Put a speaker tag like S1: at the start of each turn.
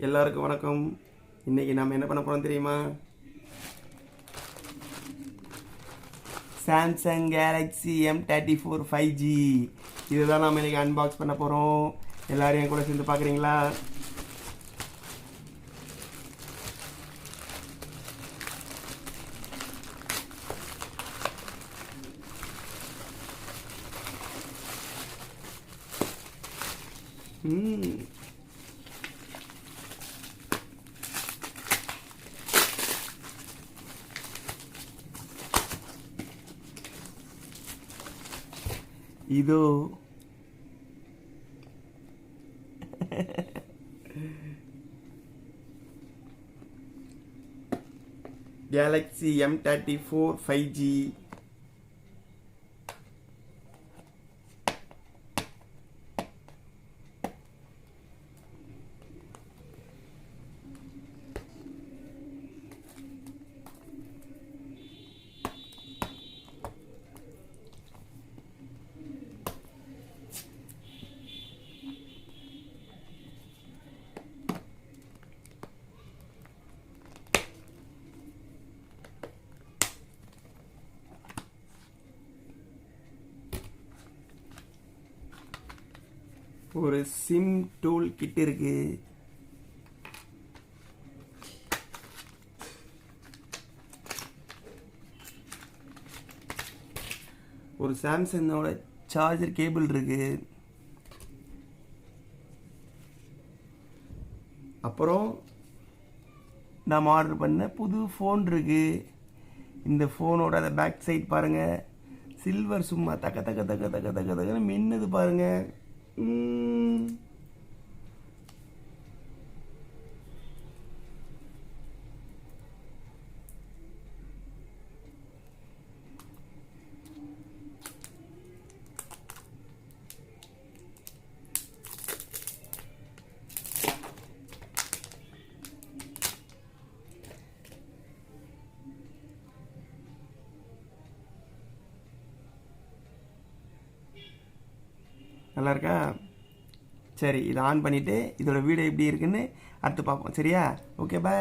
S1: எல்லாருக்கும் வணக்கம். இன்னைக்கு நம்ம என்ன பண்ண போகிறோம் தெரியுமா? Samsung Galaxy M thirty four five G இதுதான் நம்ம இன்றைக்கி அன்பாக்ஸ் பண்ண போகிறோம் எல்லோரும் என் கூட சேர்ந்து பார்க்குறீங்களா ம். இதோ Galaxy M thirty four five G ஒரு சிம் டூல் கிட் இருக்கு. ஒரு சாம்சங்கோட சார்ஜர் கேபிள் இருக்கு. அப்புறம் நாம் ஆர்டர் பண்ண புது ஃபோன் இருக்கு. இந்த ஃபோனோட அந்த பேக் சைட் பாருங்க. சில்வர் சும்மா தக்க தக்க தக்க தக்க தக்க தக்கன்னு மின்னுது பாருங்கள் ம். நல்லா இருக்கா சரி இதை ஆன் பண்ணிவிட்டு இதோட வீடியோ எப்படி இருக்குன்னு அடுத்து பார்ப்போம். சரியா? Okay bye